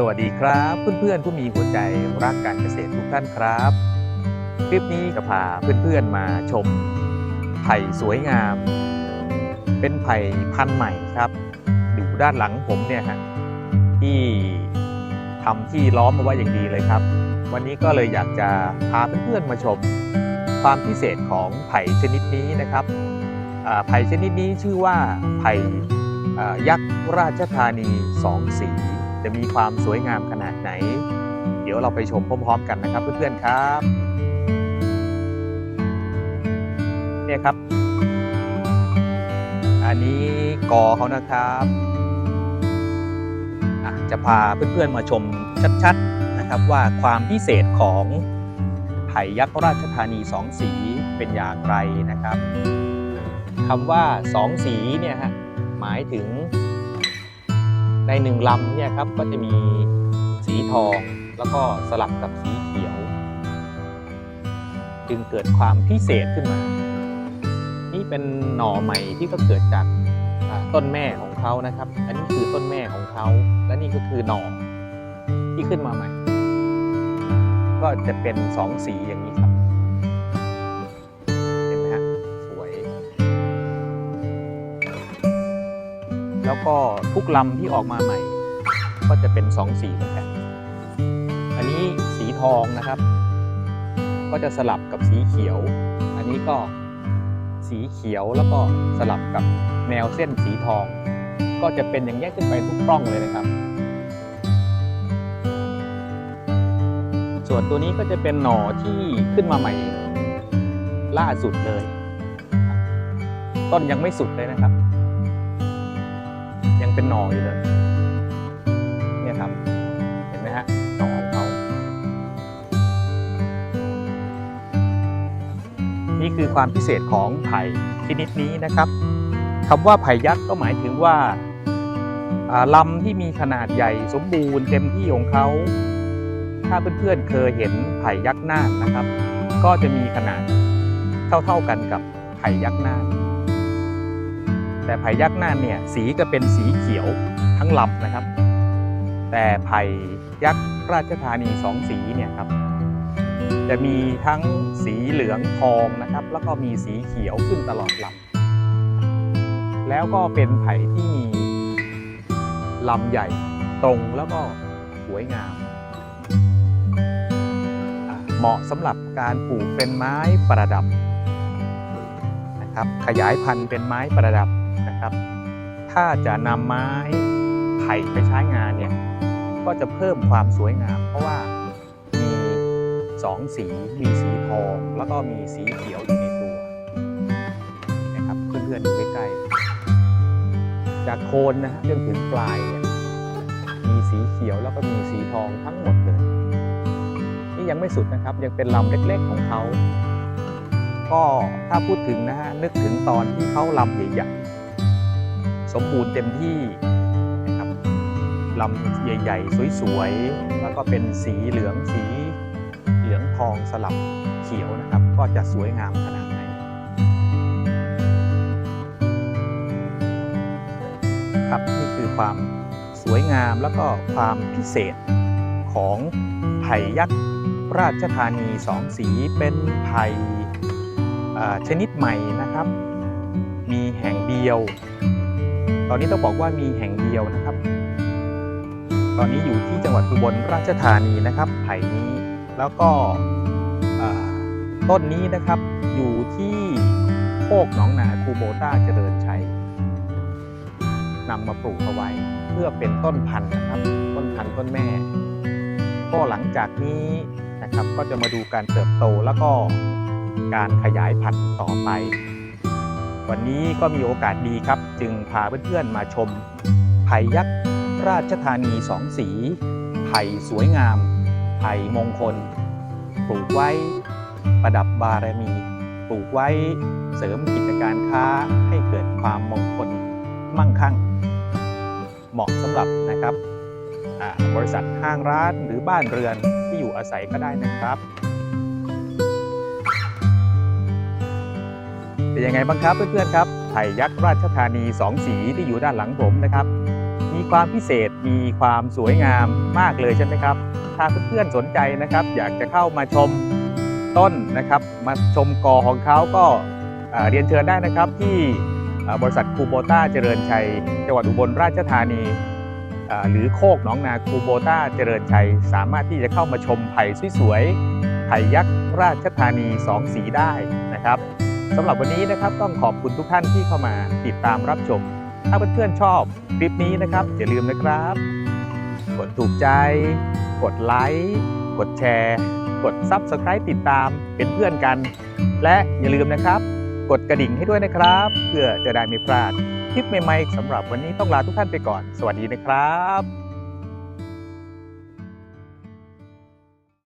สวัสดีครับเพื่อนๆผู้มีหัวใจรักการเกษตรทุกท่านครับ คลิปนี้จะพาเพื่อนๆมาชมไผ่สวยงาม เป็นไผ่พันธุ์ใหม่ครับอยู่ด้านหลังผมเนี่ยฮะที่ทำที่ล้อมมาไว้อย่างดีเลยครับ วันนี้ก็เลยอยากจะพาเพื่อนๆมาชม ความพิเศษของไผ่ชนิดนี้นะครับไผ่ชนิดนี้ชื่อว่าไผ่ยักษ์ราชธานีสองสี จะมีความสวยงามขนาดไหน เดี๋ยวเราไปชมพร้อมๆกันนะครับ เพื่อนๆครับเนี่ยครับ อันนี้กอเขานะครับจะพาเพื่อนๆมาชมชัดๆนะครับว่าความพิเศษของไผ่ยักษ์ราชธานีสองสีเป็นอย่างไรนะครับคำว่าสองสีเนี่ยฮะหมายถึง ในหนึ่งลำเนี่ยครับก็จะมีสีทองแล้วก็สลับกับสีเขียว จึงเกิดความพิเศษขึ้นมา นี่เป็นหน่อใหม่ที่ก็เกิดจากต้นแม่ของเขานะครับ อันนี้คือต้นแม่ของเขา และนี่ก็คือหน่อที่ขึ้นมาใหม่ ก็จะเป็นสองสีอย่างนี้ครับ แล้วก็ทุกลำที่ออกมาใหม่ ก็จะเป็นสองสีเหมือนกัน อันนี้สีทองนะครับ ก็จะสลับกับสีเขียว อันนี้ก็สีเขียวแล้วก็สลับกับแนวเส้นสีทอง ก็จะเป็นอย่างนี้ขึ้นไปทุกปล้องเลยนะครับ ส่วนตัวนี้ก็จะเป็นหน่อที่ขึ้นมาใหม่ล่าสุดเลย ต้นยังไม่สุดเลยนะครับ เป็นหน่ออยู่เลย เนี่ยครับ เห็นไหมฮะหน่อของเขา นี่คือความพิเศษของไผ่ชนิดนี้นะครับคำว่าไผ่ยักษ์ก็หมายถึงว่าลำที่มีขนาดใหญ่สมบูรณ์เต็มที่ของเขา ถ้าเพื่อนๆเคยเห็นไผ่ยักษ์น่านนะครับ ก็จะมีขนาดเท่าๆกันกับไผ่ยักษ์น่าน แต่ไผ่ยักษ์น่านเนี่ยสีจะเป็นสีเขียวทั้งลำนะครับ แต่ไผ่ยักษ์ราชธานีสองสีเนี่ยครับจะมีทั้งสีเหลืองทองนะครับ แล้วก็มีสีเขียวขึ้นตลอดลำแล้วก็เป็นไผ่ที่มีลำใหญ่ตรงแล้วก็สวยงาม เหมาะสำหรับการปลูกเป็นไม้ประดับนะครับ ขยายพันธุ์เป็นไม้ประดับ นะครับ ถ้าจะนำไม้ไผ่ไปใช้งานเนี่ยก็จะเพิ่มความสวยงาม เพราะว่ามีสองสีมีสีทองแล้วก็มีสีเขียวอยู่ในตัวนะครับเพื่อนๆดูใกล้ๆจากโคนนะจนถึงปลายเนี่ยมีสีเขียวแล้วก็มีสีทองทั้งหมดเลย นี่ยังไม่สุดนะครับยังเป็นลำเล็กๆของเขาก็ถ้าพูดถึงนะฮะนึกถึงตอนที่เขาลำใหญ่ สมบูรณ์เต็มที่นะครับลำใหญ่ ๆ สวยๆ แล้วก็เป็นสีเหลืองสีเหลืองทองสลับเขียวนะครับ ก็จะสวยงามขนาดไหนครับนี่คือความสวยงามแล้วก็ความพิเศษของไผ่ยักษ์ราชธานีสองสีเป็นไผ่ชนิดใหม่นะครับ มีแห่งเดียว ตอนนี้ต้องบอกว่ามีแห่งเดียวนะครับ ตอนนี้อยู่ที่จังหวัดอุบลราชธานีนะครับไผ่นี้แล้วก็ต้นนี้นะครับอยู่ที่โคกหนองนาคูโบต้าเจริญชัยนำมาปลูกเอาไว้เพื่อเป็นต้นพันธุ์นะครับ ต้นพันธุ์ต้นแม่ ก็หลังจากนี้นะครับก็จะมาดูการเติบโตแล้วก็การขยายพันธุ์ต่อไป วันนี้ก็มีโอกาสดีครับ จึงพาเพื่อนๆมาชมไผ่ยักษ์ราชธานีสองสีไผ่สวยงาม ไผ่มงคล ปลูกไว้ประดับบารมี ปลูกไว้เสริมกิจการค้าให้เกิดความมงคลมั่งคั่ง เหมาะสำหรับนะครับบริษัทห้างร้านหรือบ้านเรือนที่อยู่อาศัยก็ได้นะครับ เป็นยังไงบ้างครับเพื่อนๆครับไผ่ยักษ์ราชธานีสองสีที่อยู่ด้านหลังผมนะครับ มีความพิเศษมีความสวยงามมากเลยใช่ไหมครับ ถ้าเพื่อนๆสนใจนะครับ อยากจะเข้ามาชมต้นนะครับ มาชมกอของเขาก็เรียนเชิญได้นะครับที่บริษัทคูโบต้าเจริญชัย จังหวัดอุบลราชธานี หรือโคกหนองนาคูโบต้าเจริญชัย สามารถที่จะเข้ามาชมไผ่สวยๆไผ่ยักษ์ราชธานีสองสีได้นะครับ สำหรับวันนี้นะครับต้องขอบคุณทุกท่านที่เข้ามาติดตามรับชม ถ้าเพื่อนๆชอบคลิปนี้นะครับ อย่าลืมนะครับ กดถูกใจ กดไลค์กดแชร์ กด Subscribe ติดตามเป็นเพื่อนกัน และอย่าลืมนะครับ กดกระดิ่งให้ด้วยนะครับ เพื่อจะได้ไม่พลาดคลิปใหม่ๆสำหรับวันนี้ต้องลาทุกท่านไปก่อน สวัสดีนะครับ